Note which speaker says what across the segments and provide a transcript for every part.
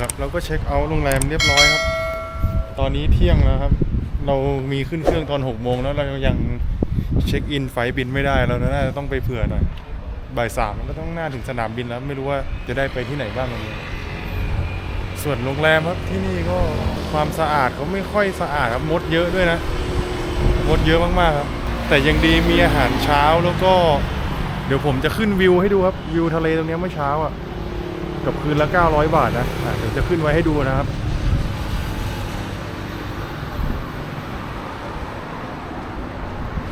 Speaker 1: ครับ เราก็เช็คเอาท์โรงแรมเรียบร้อยครับ ตอนนี้เที่ยงแล้วครับ เรามีขึ้นเครื่องตอน6โมงแล้วเรายังเช็คอินไฟบินไม่ได้เราน่าจะต้องไปเผื่อหน่อยบ่ายสามก็ต้องหน้าถึงสนามบินแล้ว ไม่รู้ว่าจะได้ไปที่ไหนบ้างวันนี้ส่วนโรงแรมครับที่นี่ก็ความสะอาดเขาไม่ค่อยสะอาดครับมดเยอะด้วยนะมดเยอะมากๆครับ แต่ยังดีมีอาหารเช้าแล้วก็ เดี๋ยวผมจะขึ้นวิวให้ดูครับวิวทะเลตรงนี้เมื่อเช้าอะ กับคืนละ 900 บาทนะะเดี๋ยวจะขึ้นไว้ให้ดูนะครับ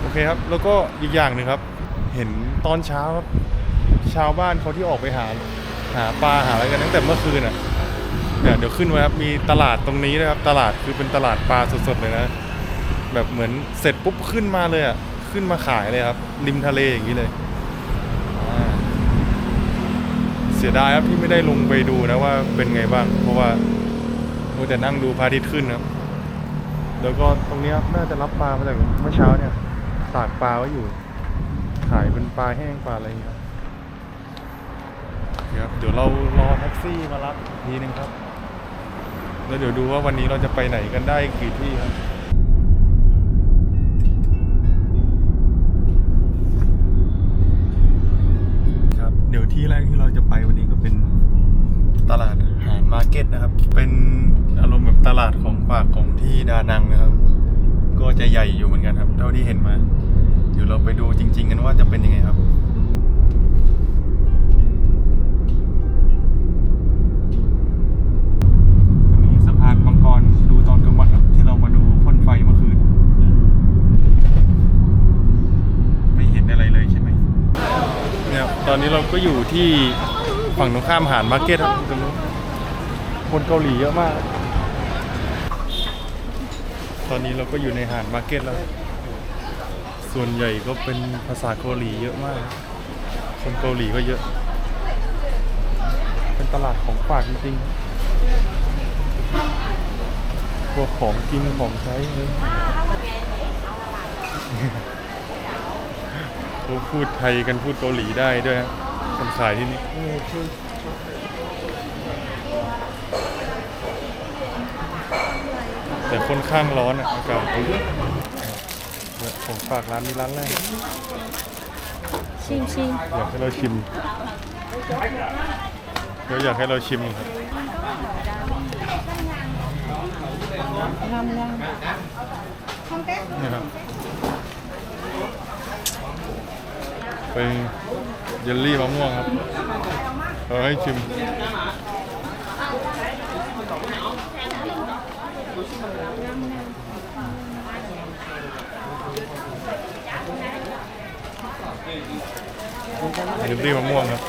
Speaker 1: โอเคครับแล้วก็อีกอย่างหนึ่งครับ เห็นตอนเช้าครับชาวบ้านเขาที่ออกไปหาหาปลาหาอะไรกันตั้งแต่เมื่อคืนอะเนี่ยวเดี๋ยวขึ้นไว้ครับมีตลาดตรงนี้นะครับ ตลาดคือเป็นตลาดปลาสดๆเลยนะแบบเหมือนเสร็จปุ๊บขึ้นมาเลยอะขึ้นมาขายเลยครับริมทะเลอย่างนี้เลยอ่า เสียดายครับที่ไม่ได้ลงไปดูนะว่าเป็นไงบ้าง เพราะว่ามัวแต่นั่งดูพระอาทิตย์ขึ้นครับ แล้วก็ตรงเนี้ยน่าจะรับปลามาจากเมื่อเช้าเนี่ยตากปลาไว้อยู่ ขายเป็นปลาแห้งปลาอะไรอย่างเงี้ยครับเดี๋ยวเดี๋ยวเรารอแท็กซี่มารับอีกทีนึงครับ แล้วเดี๋ยวดูว่าวันนี้เราจะไปไหนกันได้กี่ที่ครับ ที่แรกที่เราจะไปวันนี้ก็เป็นตลาดอาหารมาร์เก็ตนะครับ เป็นอารมณ์แบบตลาดของฝากของที่ดานังนะครับ ก็จะใหญ่อยู่เหมือนกันครับ เท่าที่เห็นมา เดี๋ยวเราไปดูจริง ๆ กันว่าจะเป็นยังไงครับ ตอนนี้เราก็อยู่ที่ฝั่งตรงข้ามหาดมาร์เก็ตครับตรงนู้นคนเกาหลีเยอะมาก ตอนนี้เราก็อยู่ในหาดมาร์เก็ตแล้ว ส่วนใหญ่ก็เป็นภาษาเกาหลีเยอะมาก คนเกาหลีก็เยอะ เป็นตลาดของฝากจริงๆพวกของกินของใช้เลย เขาพูดไทยกันพูดเกาหลีได้ด้วยฮะคนขายที่นี่แต่ค่อนข้างร้อนอะอากาศเนี่ยของฝากร้านนี้ร้านแรก
Speaker 2: ชิมชิม
Speaker 1: อยากให้เราชิมเราอยากให้เราชิมครับ
Speaker 2: งามงาม
Speaker 1: นี่ครับ เป็นเยลลี่มะม่วงครับเราให้ชิมเยลลี่มะม่วงครับ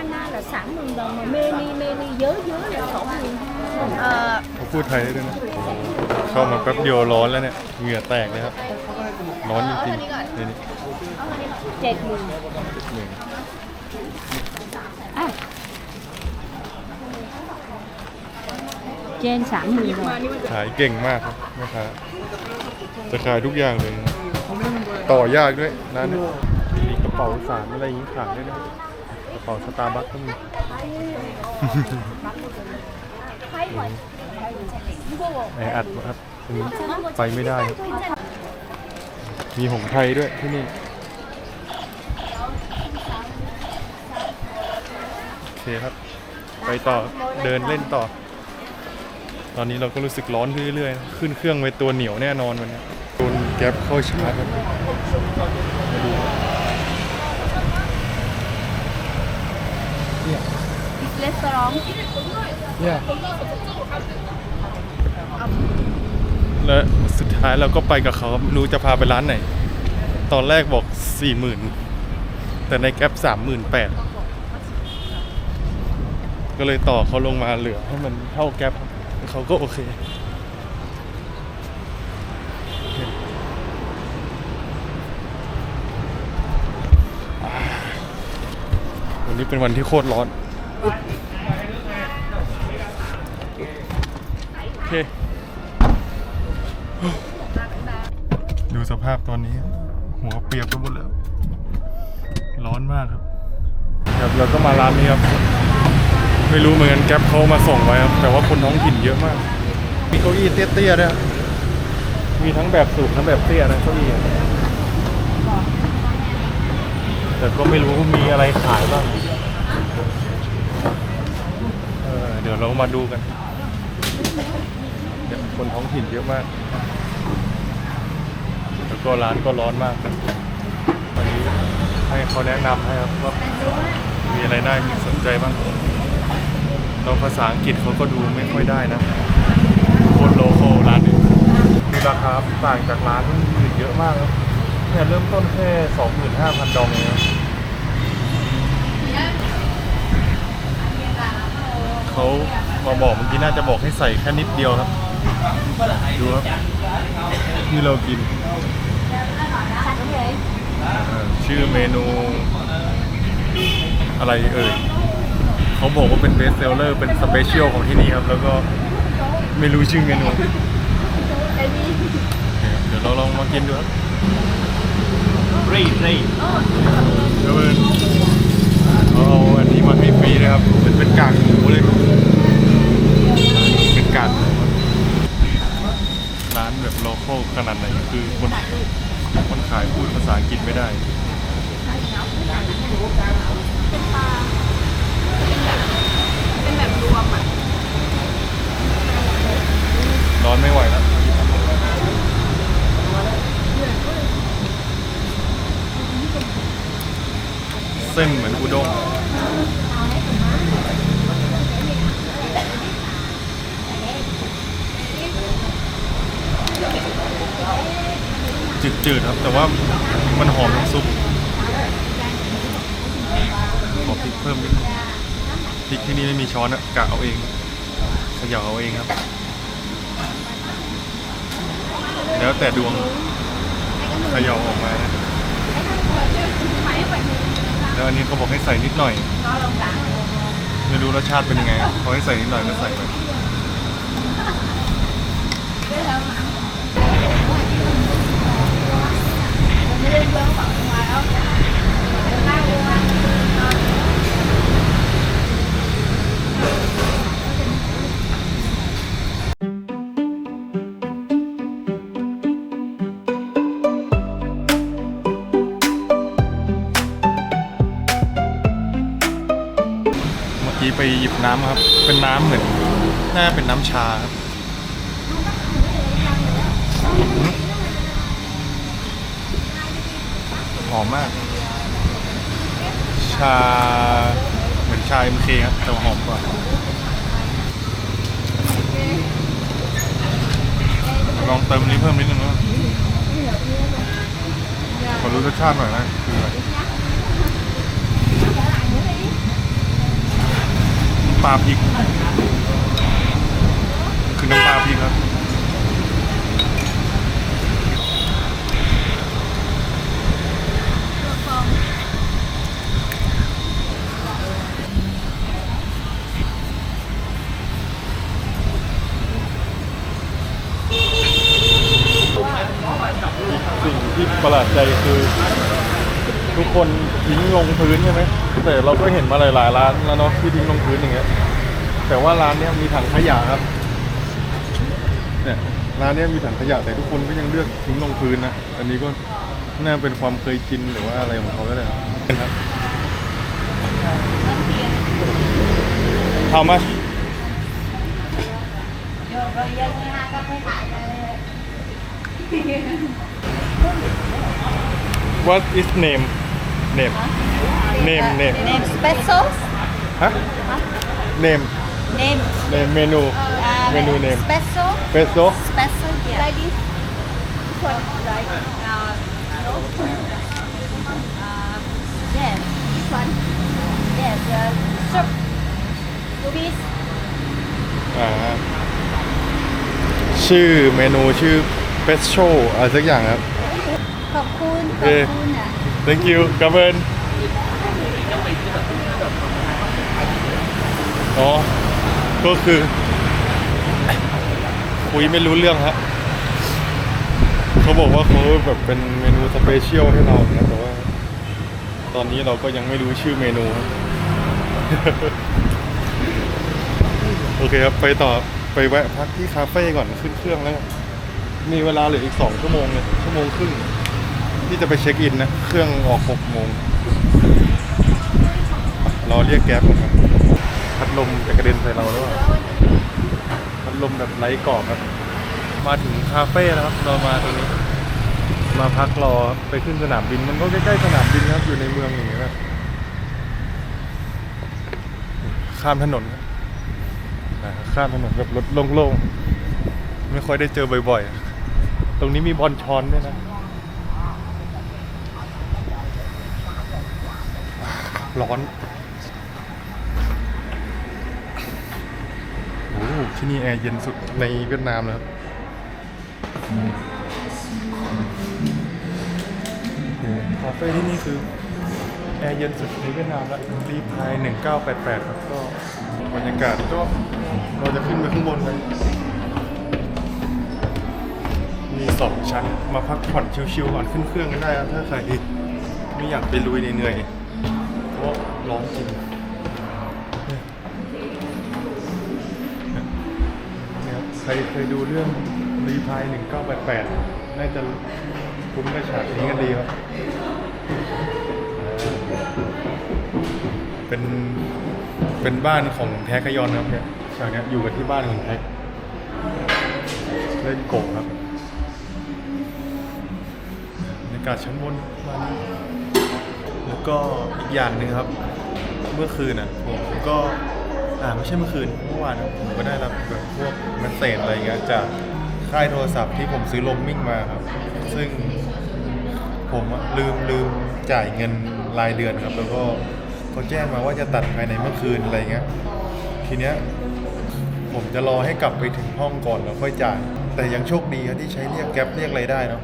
Speaker 2: Anna là 30 đồng mà mini mini dưới dưới là khổ liền Ờ
Speaker 1: เขาพูดไทยได้ด้วยนะเข้ามาแป๊บเดียวร้อนแล้วเนี่ยเหงื่อแตกเลยครับร้อนจริงๆนี่นี่
Speaker 2: chẹt mùi
Speaker 1: หนึ่ง
Speaker 2: À Trên 30 rồi
Speaker 1: ขายเก่งมากครับแม่ค้าจะขายทุกอย่างเลยนะต่อยากด้วยร้านเนี้มีกระเป๋าสารอะไรอย่างนี้ขายด้วยนะ กระเป๋าสตาร์บัคก็มีแออัดครับตรงนี้ไปไม่ได้ครับมีหงส์ไทยด้วยที่นี่ โอเคครับ ไปต่อเดินเล่นต่อ ตอนนี้เราก็รู้สึกร้อนขึ้นเรื่อยๆ ขึ้นเครื่องไปตัวเหนียวแน่นอนวันนี้โดนแก๊ปเข้าชาร์จครับมาดู
Speaker 2: Restaurant
Speaker 1: เนี่ยและสุดท้ายเราก็ไปกับเขาไม่รู้จะพาไปร้านไหน ตอนแรกบอกสี่หมื่นแต่ในแก๊ปสามหมื่นแปดก็เลยต่อเขาลงมาเหลือให้มันเท่าแก๊ปเขาก็โอเค วันนี้เป็นวันที่โคตรร้อน โอเค ดูสภาพตอนนี้ หัวเปียกไปหมดแล้ว ร้อนมากครับครับเราก็มาร้านนี้ครับ ไม่รู้เหมือนกันแก๊ปเขามาส่งไว้ครับ แต่ว่าคนท้องถิ่นเยอะมาก มีเก้าอี้เตี้ยๆด้วยครับมีทั้งแบบสูงทั้งแบบเตี้ยนะเก้าอี้อะแต่ก็ไม่รู้มีอะไรขายบ้างเออเดี๋ยวเรามาดูกันเนี่ย คนท้องถิ่นเยอะมาก แล้วก็ร้านก็ร้อนมากวันนี้ให้เขาแนะนำให้ครับว่ามีอะไรน่าสนใจบ้างเราภาษาอังกฤษเขาก็ดูไม่ค่อยได้นะคนโลโก้ร้านนี้คือราคาต่างจากร้านอื่นเยอะมากครับเนี่ยเริ่มต้นแค่ 25,000 ดองเองเขามาบอกเมื่อกี้น่าจะบอกให้ใส่แค่นิดเดียวครับ ดูครับที่เรากินเอ่อชื่อเมนู อะไรเอ่ยเขาบอกว่าเป็นเบสเซลเลอร์เป็นสเปเชียลของที่นี่ครับ แล้วก็ไม่รู้ชื่อเมนูโอเคเดี๋ยวเราลองมากินดูครับ
Speaker 3: รีดรีด
Speaker 1: เดี๋ยวเป็นเอาอันนี้มาให้ฟรีนะครับเป็นเป็นกากหมูเลยครับเป็นกากหมูครับร้าน แบบโลคอลขนาดไหนคือคนคนขายพูดภาษาอังกฤษไม่ได้
Speaker 2: เป็นแบบรวมอะ
Speaker 1: ร้อนไม่ไหวแล้วเส้นเหมือนอุด้ง จืดครับ แต่ว่ามันหอมน้ำซุปขอพริกเพิ่มนิดนึงพริกที่นี่ไม่มีช้อนอะกะเอาเองเขย่าเอาเองครับ แล้วแต่ดวงเขย่าออกมาแล้วอันนี้เขาบอกให้ใส่นิดหน่อยไม่รู้รสชาติเป็นยังไงเขาให้ใส่นิดหน่อยก็ใส่ไป เมื่อกี้ไปหยิบน้ำครับ เป็นน้ำเหมือน น่าเป็นน้ำชาครับอื้อหือห อมมาก ชา เหมือนชาเอ็มเคครับแต่หอมกว่าลองเติมนี้เพิ่มนิดนึงนะขอรู้รสชาติหน่อยนะคืออะไรปลาพริก คือน้ำปลาพริกครับ สิ่งที่ประหลาดใจคือ ทุก คนทิ้งลงพื้นใช่ไหมแต่เราก็เห็นมาหลายๆร้านแล้วเนาะที่ทิ้งลงพื้นอย่างเงี้ย แต่ว่าร้านเนี้ยมีถังขยะครับ เนี่ยร้านเนี้ยมีถังขยะแต่ทุกคนก็ยังเลือกทิ้งลงพื้นนะ อันนี้ก็น่าเป็นความเคยชินหรือว่าอะไรของเขาก็ได้ครับ How much? What is name? Name. Name, name.
Speaker 2: Name specials
Speaker 1: Huh? Name.
Speaker 2: Name
Speaker 1: Name menu.
Speaker 2: uh,
Speaker 1: Menu name.
Speaker 2: Special
Speaker 1: Pesto.
Speaker 2: Special yeah. Like this one like uh, no uh, Yes This one Yes uh, soup Fish
Speaker 1: อ่าชื่อเมนูชื่อเปสโชอะไรสักอย่างครับ
Speaker 2: ขอบคุณข
Speaker 1: เอ่
Speaker 2: อบ
Speaker 1: อ
Speaker 2: คุณอะ
Speaker 1: thank you กับเบินอ๋อก็คือ คุยไม่รู้เรื่องฮะเขาบอกว่าเขาแบบเป็นเมนูสเปเชียลให้เราเนี่ยแต่ว่า ตอนนี้เราก็ยังไม่รู้ชื่อเมนู โอเคครับ ไปต่อไปแวะพักที่คาเฟ่ก่อนขึ้นเครื่องแล้ว มีเวลาเหลืออีกสองชั่วโมงเลยชั่วโมงครึ่ง ที่จะไปเช็คอินนะ เครื่องออกหกโมงรอเรียกแก๊ปก่อนครับพัดลมจะกระเด็นใส่เราแล้วอะพัดลมแบบไร้กรอบครับ มาถึงคาเฟ่แล้วครับ เรามาตรงนี้ มาพักรอไปขึ้นสนามบิน มันก็ใกล้ๆสนามบินครับ อยู่ในเมืองอย่างนี้นะข้ามถนนครับข้ามถนนแบบรถโล่งๆ ไม่ค่อยได้เจอบ่อยๆ ตรงนี้มีบอลชอนด้วยนะ ร้อนโอ้โหที่นี่แอร์เย็นสุดในเวียดนามเลยครับโอ้โหคาเฟ่ที่นี่คือแอร์เย็นสุดในเวียดนามแล้วรีพาย1988ครับก็บรรยากาศก็เราจะขึ้นไปข้างบนกันมีสองชั้นมาพักผ่อนชิลๆก่อนขึ้นเครื่องกันได้ครับถ้าใครไม่อยากไปลุยเหนื่อยๆเพ ร้อนจริงนะครับใครเคยดูเรื่องรีพาย1988น่าจะคุ้นกับฉากนี้กันดีครับ เป็น เป็นบ้านของแท็กยอนนะครับเนี่ยฉากนี้อยู่กันที่บ้านของแท็กเล่นกบครับบรรยากาศชั้นบนมานี้แล้วก็อีกอย่างหนึ่งครับ เมื่อคืนอะผมก็อ่าไม่ใช่เมื่อคืนเมื่อวานอะผมก็ได้รับแบบพวกเมสเซจอะไรเงี้ยจากค่ายโทรศัพท์ที่ผมซื้อลมมิ่งมาครับ ซึ่งผมอะลืมลืมจ่ายเงินรายเดือนครับ แล้วก็เขาแจ้งมาว่าจะตัดภายในเมื่อคืนอะไรเงี้ยทีเนี้ยผมจะรอให้กลับไปถึงห้องก่อนแล้วค่อยจ่าย แต่ยังโชคดีครับที่ใช้เรียกแก๊ปเรียกอะไรได้เนาะ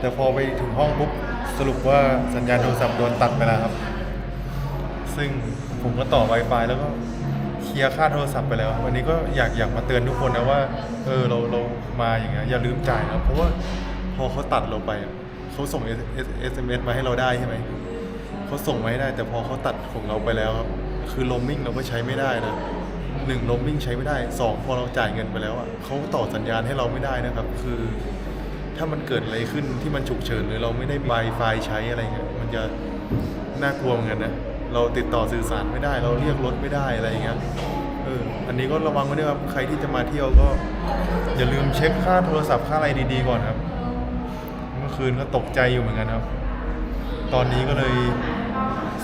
Speaker 1: แต่พอไปถึงห้องปุ๊บสรุปว่าสัญญาณโทรศัพท์โดนตัดไปแล้วครับ ซึ่ง ผมก็ต่อ Wi-Fi แล้วก็เคลียร์ค่าโทรศัพท์ไปแล้ว วันนี้ก็อยากอยากมาเตือนทุกคนนะว่า เออเราเรามาอย่างเงี้ยอย่าลืมจ่ายนะเพราะว่าพอเขาตัดเราไปเขาส่ง S S S M S มาให้เราได้ใช่ไหมเขาส่งมาให้ได้ แต่พอเขาตัดของเราไปแล้วครับคือโรมมิ่งเราก็ใช้ไม่ได้นะหนึ่งโรมมิ่งใช้ไม่ได้สองพอเราจ่ายเงินไปแล้วอะเขาต่อสัญญาณให้เราไม่ได้นะครับ คือ ถ้ามันเกิดอะไรขึ้นที่มันฉุกเฉินหรือเราไม่ได้ Wi-Fi ใช้อะไรเงี้ยมันจะน่ากลัวเหมือนกันนะ เราติดต่อสื่อสารไม่ได้ เราเรียกรถไม่ได้อะไรอย่างเงี้ยเอออันนี้ก็ระวังไว้ด้วยครับใครที่จะมาเที่ยวก็ อย่าลืมเช็คค่าโทรศัพท์ค่าอะไรดีๆก่อนครับ เมื่อคืนก็ตกใจอยู่เหมือนกันครับ ตอนนี้ก็เลย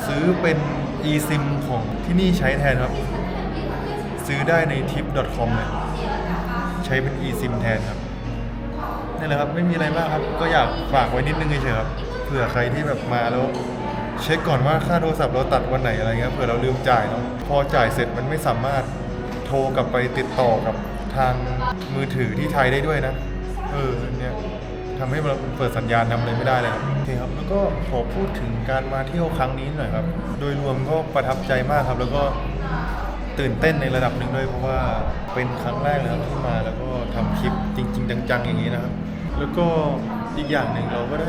Speaker 1: ซื้อเป็น eSIM ของที่นี่ใช้แทนครับ ซื้อได้ใน tip.com เลยใช้เป็น eSIM แทนครับนี่แหละครับไม่มีอะไรมากครับ ก็อยากฝากไว้นิดนึงเฉยๆครับเผื่อใครที่แบบมาแล้ว เช็คก่อนว่าค่าโทรศัพท์เราตัดวันไหนอะไรเงี้ยเผื่อเราลืมจ่ายเนาะพอจ่ายเสร็จมันไม่สามารถโทรกลับไปติดต่อกับทางมือถือที่ไทยได้ด้วยนะ เออเนี่ยทำให้เราเปิดสัญญาณทำอะไรไม่ได้เลยครับโอเคครับแล้วก็ขอพูดถึงการมาเที่ยวครั้งนี้หน่อยครับ โดยรวมก็ประทับใจมากครับ แล้วก็ตื่นเต้นในระดับหนึ่งด้วยเพราะว่าเป็นครั้งแรกเลยครับที่มาแล้วก็ทำคลิปจริง ๆ จังๆอย่างนี้นะครับ แล้วก็อีกอย่างหนึ่งเราก็ได้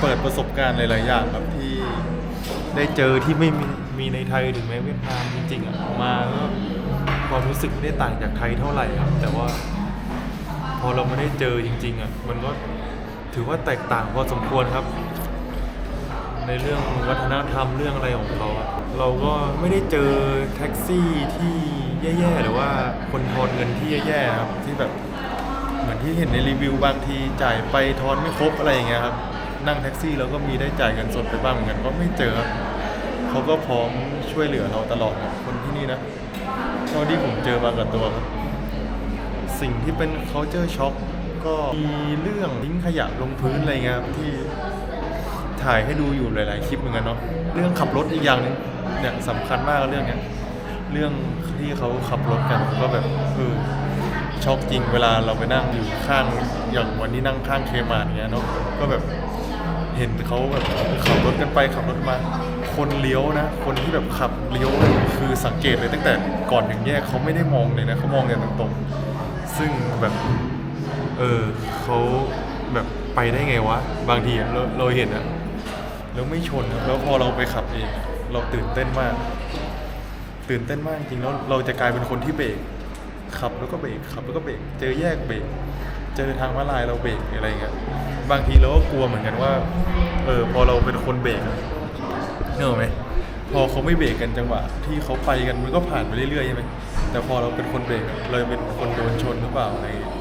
Speaker 1: เปิดประสบการณ์หลาย ๆ อย่างครับที่ได้เจอที่ไม่มีมีในไทยถึงแม้เวียดนามจริง ๆอะมาก็ความรู้สึกไม่ได้ต่างจากไทยเท่าไหร่ครับ แต่ว่าพอเราไม่ได้เจอจริง ๆ อะ มันก็ถือว่าแตกต่างพอสมควรครับ ในเรื่องวัฒนธรรมเรื่องอะไรของเขาอะเราก็ไม่ได้เจอแท็กซี่ที่แย่ๆหรือว่าคนทอนเงินที่แย่ๆครับที่แบบเหมือนที่เห็นในรีวิวบางทีจ่ายไปทอนไม่ครบอะไรอย่างเงี้ยครับ นั่งแท็กซี่เราก็มีได้จ่ายเงินสดไปบ้างเหมือนกันก็ไม่เจอครับเขาก็พร้อมช่วยเหลือเราตลอดครับคนที่นี่นะเท่าที่ผมเจอมากับตัวครับสิ่งที่เป็น culture shock ก็มีเรื่องทิ้งขยะลงพื้นอะไรเงี้ยครับที่ถ่ายให้ดูอยู่หลาย ๆ คลิปเหมือนกันเนาะเรื่องขับรถอีกอย่างหนึงเนี่ยสำคัญมากเรื่องเนี้ยเรื่องที่เขาขับรถกันก็แบบเออช็อกจริงเวลาเราไปนั่งอยู่ข้างอย่างวันนี้นั่งข้างเคมาร์เงี้ยเนาะก็แบบ เห็นเขาแบบขับรถกันไปขับรถมา คนเลี้ยวนะ คนที่แบบขับเลี้ยวคือสังเกตเลยตั้งแต่ก่อนถึงแยกเขาไม่ได้มองเลยนะเขามองอย่างตรงๆซึ่งแบบเออเขาแบบไปได้ไงวะบางทีเราเราเห็นอะแล้วไม่ชนแล้วพอเราไปขับเองเราตื่นเต้นมาก ตื่นเต้นมากจริงแล้วเราจะกลายเป็นคนที่เบรกขับแล้วก็เบรกขับแล้วก็เบรกเจอแยกเบรกเจอทางม้าลายเราเบรกอะไรเงี้ย บางทีเราก็กลัวเหมือนกันว่า เออพอเราเป็นคนเบรกอะเนกอะไหมพอเขาไม่เบรกกันจังหวะที่เขาไปกันมันก็ผ่านไปเรื่อยๆใช่ไหมแต่พอเราเป็นคนเบรกอะเราเป็นคนโดนชนหรือเปล่าอะไรเงี้ย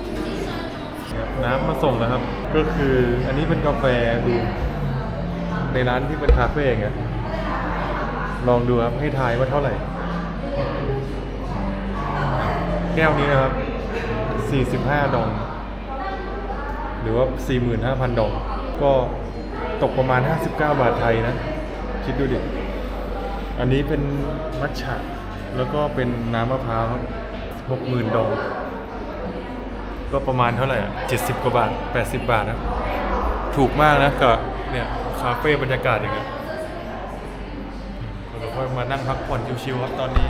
Speaker 1: น้ำมาส่งแล้วครับ ก็คืออันนี้เป็นกาแฟดูในร้านที่เป็นคาเฟ่ไงลองดูครับให้ทายว่าเท่าไหร่ แก้วนี้นะครับ 45 ดอง หรือว่า 45,000 ดอง ก็ตกประมาณ 59 บาทไทยนะ คิดดูดิ อันนี้เป็นมัทฉะแล้วก็เป็นน้ำมะพร้าว60,000 ดอง ก็ประมาณเท่าไหร่อะ70 กว่าบาท 80 บาทนะ ถูกมากนะกับเนี่ยคาเฟ่บรรยากาศอย่างเงี้ยเราก็มานั่งพักผ่อนชิวๆครับตอนนี้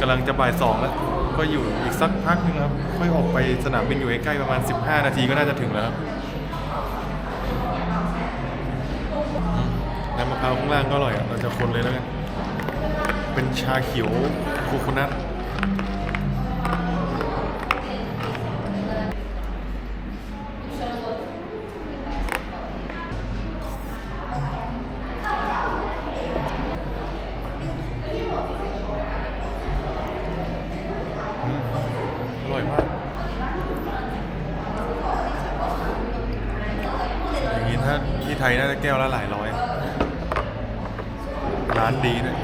Speaker 1: กำลังจะบ่ายสองแล้ว ก็อยู่อีกสักพักนึงครับ ค่อยออกไปสนามบินอยู่ใกล้ๆประมาณ 15 นาทีก็น่าจะถึงแล้วครับน้ำมะพร้าวข้างล่างก็อร่อยอะเราจะคนเลยแล้วกัน เป็นชาเขียวโคโคนัท ยน่าจะแก้วละหลายร้อย ร้านดีด้วย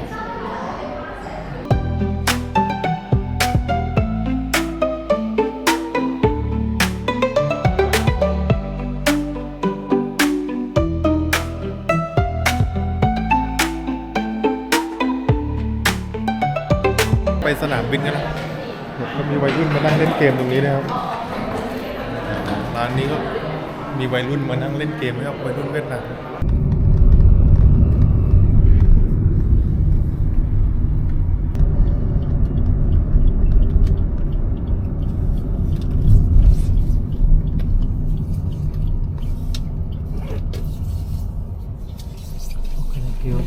Speaker 1: ไปสนามบินกันแล้วก็มีวัยรุ่นมานั่งเล่นเกมตรงนี้นะครับ ร้านนี้ก็ มีวัยรุ่นมานั่งเล่นเกมนะครับวัยรุ่นเวียดนาม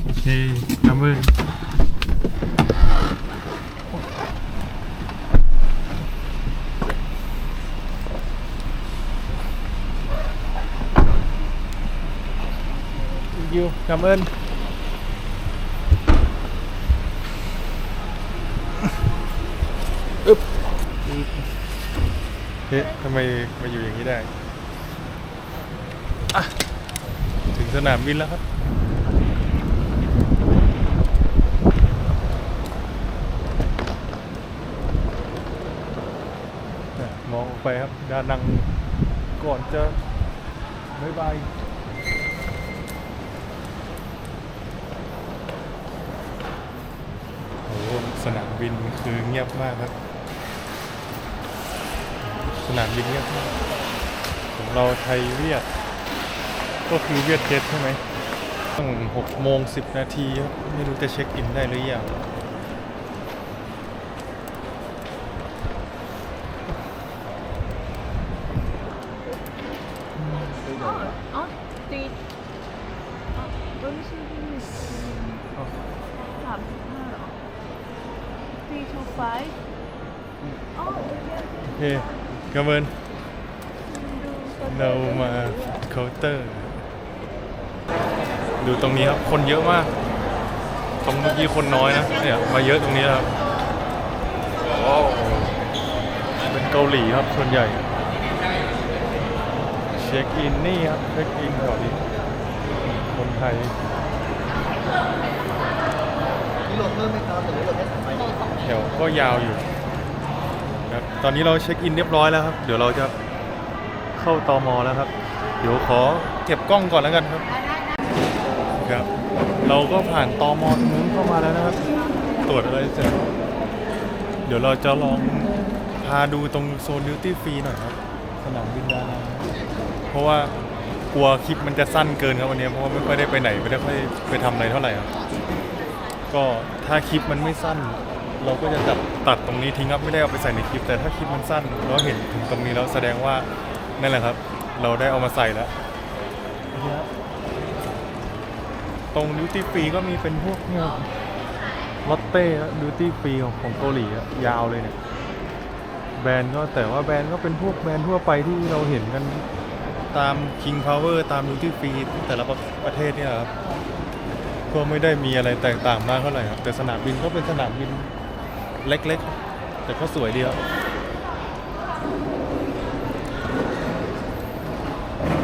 Speaker 1: โอเคน้ำมือ you cảm ơn อึ๊บเฮ้ยทำไมมาอยู่อย่างนี้ได้อะถึงสนามบินแล้วครับเนี่ยมองออกไปครับดานังก่อนจะบ๊ายบาย โอ้โห สนามบินคือเงียบมากครับ สนามบินเงียบมากของเราไทยเวียด ก็คือเวียดเจ็ตใช่ไหมตั้งหกโมงสิบนาทีครับไม่รู้จะเช็คอินได้หรือยัง เคกระเบินเรามาเคาน์เตอร์ ดูตรงนี้ครับ คนเยอะมาก ตรงเมื่อกี้คนน้อยนะ เนี่ยมาเยอะตรงนี้แล้วว้าวเป็นเกาหลีครับ ส่วนใหญ่ เช็คอินนี่ครับ เช็คอินก่อนดิคนไทยแถวก็ยาวอยู่ครับ ตอนนี้เราเช็คอินเรียบร้อยแล้วครับ เดี๋ยวเราจะเข้าตอมอแล้วครับ เดี๋ยวขอเก็บกล้องก่อนแล้วกันครับ ครับ เราก็ผ่านตอมอตรงนู้นเข้ามาแล้วนะครับ ตรวจอะไรเสร็จเดี๋ยวเราจะลองพาดูตรงโซนดิวตี้ฟรีหน่อยครับ สนามบินดานังเพราะว่ากลัวคลิปมันจะสั้นเกินครับวันนี้เพราะว่าไม่ค่อยได้ไปไหนไม่ได้ค่อยไปทำอะไรเท่าไหร่ครับ ก็ถ้าคลิปมันไม่สั้น เราก็จะจับตัดตรงนี้ทิ้งครับไม่ได้เอาไปใส่ในคลิป แต่ถ้าคลิปมันสั้นเราเห็นถึงตรงนี้แล้วแสดงว่านั่นแหละครับ เราได้เอามาใส่แล้ว ตรงดิวตี้ฟรีก็มีเป็นพวกเนี่ยลอตเต้ดิวตี้ฟรีของของเกาหลียาวเลยเนี่ยแบรนด์ก็แต่ว่าแบรนด์ก็เป็นพวกแบรนด์ทั่วไปที่เราเห็นกันตาม King Power ตาม Duty Free แต่ละประประเทศเนี่ยครับก็ไม่ได้มีอะไรแตกต่างมากเท่าไหร่ครับ แต่สนามบินก็เป็นสนามบิน เล็กๆ แต่ก็สวยดีครับ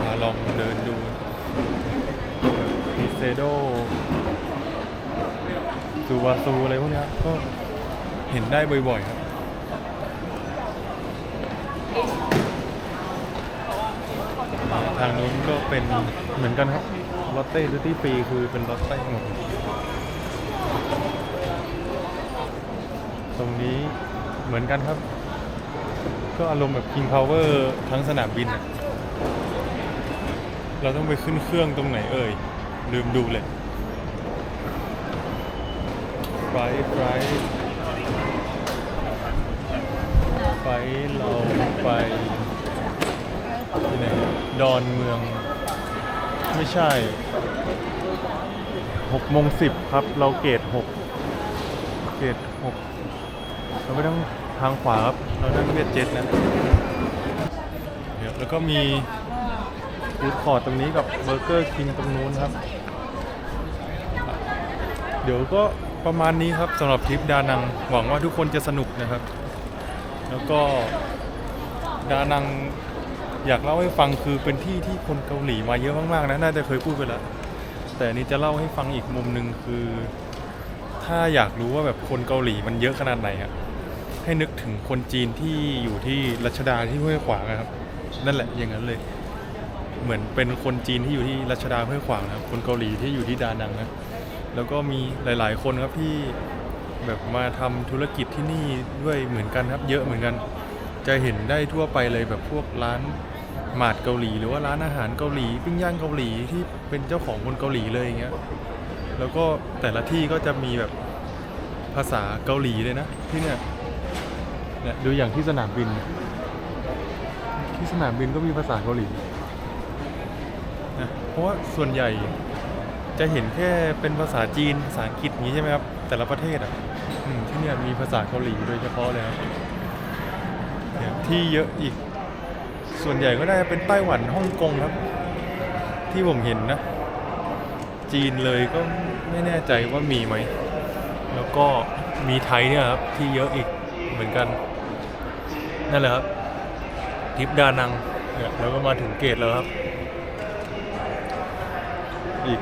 Speaker 1: มาลองเดินดูพิเซโดซูวาซูอะไรพวกนี้ก็เห็นได้บ่อยๆครับทางนู้นก็เป็นเหมือนกันครับลอตเต้ดูตี้ฟรีคือเป็นลอตเต้หมด รงนี้เหมือนกันครับ ก็อารมณ์แบบ King Power ทั้งสนามบินอะเราต้องไปขึ้นเครื่องตรงไหนเอ่ย ลืมดูเลยไฟไฟไฟเราไปที่ไหนดอนเมือง ไม่ใช่หกโมงสิบครับ เราเกตหกเกต เราไม่ต้องทางขวาครับ เรานั่งเวียดเจ็ตนะเดี๋ยวแล้วก็มีฟูดคอร์ตตรงนี้กับเบอร์เกอร์คิงตรงนู้นครับ เดี๋ยวก็ประมาณนี้ครับสำหรับทริปดานัง หวังว่าทุกคนจะสนุกนะครับ แล้วก็ดานังอยากเล่าให้ฟังคือเป็นที่ที่คนเกาหลีมาเยอะมากๆนะน่าจะเคยพูดไปแล้วแต่นนี้จะเล่าให้ฟังอีกมุมหนึ่งคือ ถ้าอยากรู้ว่าแบบคนเกาหลีมันเยอะขนาดไหนอะ ให้นึกถึงคนจีนที่อยู่ที่รัชดาที่ห้วยขวางนะครับ นั่นแหละอย่างนั้นเลย เหมือนเป็นคนจีนที่อยู่ที่รัชดาห้วยขวางนะครับคนเกาหลีที่อยู่ที่ดานังนะแล้วก็มีหลาย ๆ คนครับที่แบบมาทำธุรกิจที่นี่ด้วยเหมือนกันครับเยอะเหมือนกัน จะเห็นได้ทั่วไปเลยแบบพวกร้านหมาดเกาหลี หรือว่าร้านอาหารเกาหลีปิ้งย่างเกาหลีที่เป็นเจ้าของคนเกาหลีเลยอย่างเงี้ยแล้วก็แต่ละที่ก็จะมีแบบภาษาเกาหลีเลยนะที่เนี่ย เนี่ยดูอย่างที่สนามบิน ที่สนามบินก็มีภาษาเกาหลีนะเพราะว่าส่วนใหญ่จะเห็นแค่เป็นภาษาจีนภาษาอังกฤษอย่างนี้ใช่ไหมครับแต่ละประเทศอะที่เนี่ยมีภาษาเกาหลีโดยเฉพาะเลยครับที่เยอะอีก ส่วนใหญ่ก็น่าจะเป็นไต้หวันฮ่องกงครับ ที่ผมเห็นนะ จีนเลยก็ไม่แน่ใจว่ามีไหม แล้วก็มีไทยเนี่ยครับที่เยอะอีกเหมือนกัน นั่นแหละครับทริปดานังเนี่ยแล้วก็มาถึงเกตแล้วครับ อีก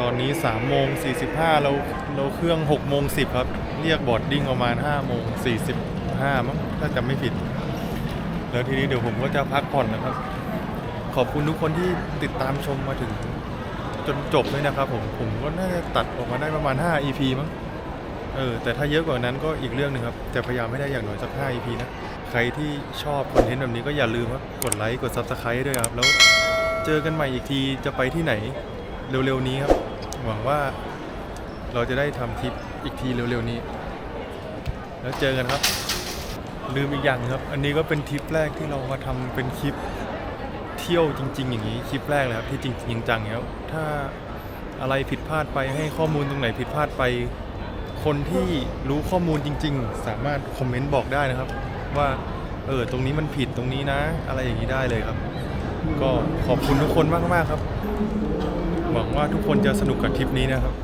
Speaker 1: ตอนนี้3โมง45เราเราเครื่อง6โมง10ครับ เรียกบอร์ดดิ้งประมาณ5โมง45มั้งถ้าจำไม่ผิด แล้วทีนี้เดี๋ยวผมก็จะพักผ่อนนะครับ ขอบคุณทุกคนที่ติดตามชมมาถึงจนจบเลยนะครับผมผมก็น่าจะตัดออกมาได้ประมาณ 5 EP มั้ง เออแต่ถ้าเยอะกว่านั้นก็อีกเรื่องหนึ่งครับ แต่พยายามไม่ได้อย่างน้อยสัก5 EP นะ ใครที่ชอบคอนเทนต์แบบนี้ก็อย่าลืมครับกดไลค์กด Subscribe ด้วยครับ แล้วเจอกันใหม่อีกทีจะไปที่ไหนเร็วๆนี้ครับ หวังว่าเราจะได้ทำคลิปอีกทีเร็วๆนี้ แล้วเจอกันครับ ลืมอีกอย่างครับ อันนี้ก็เป็นทริปแรกที่เรามาทำเป็นคลิปเที่ยวจริง ๆ อย่างนี้คลิปแรกเลยครับที่จริงจริงจังแล้วถ้าอะไรผิดพลาดไปให้ข้อมูลตรงไหนผิดพลาดไป คนที่รู้ข้อมูลจริง ๆ สามารถคอมเมนต์บอกได้นะครับ ว่าเออตรงนี้มันผิดตรงนี้นะ อะไรอย่างนี้ได้เลยครับ ก็ขอบคุณทุกคนมากๆครับ หวังว่าทุกคนจะสนุกกับทริปนี้นะครับ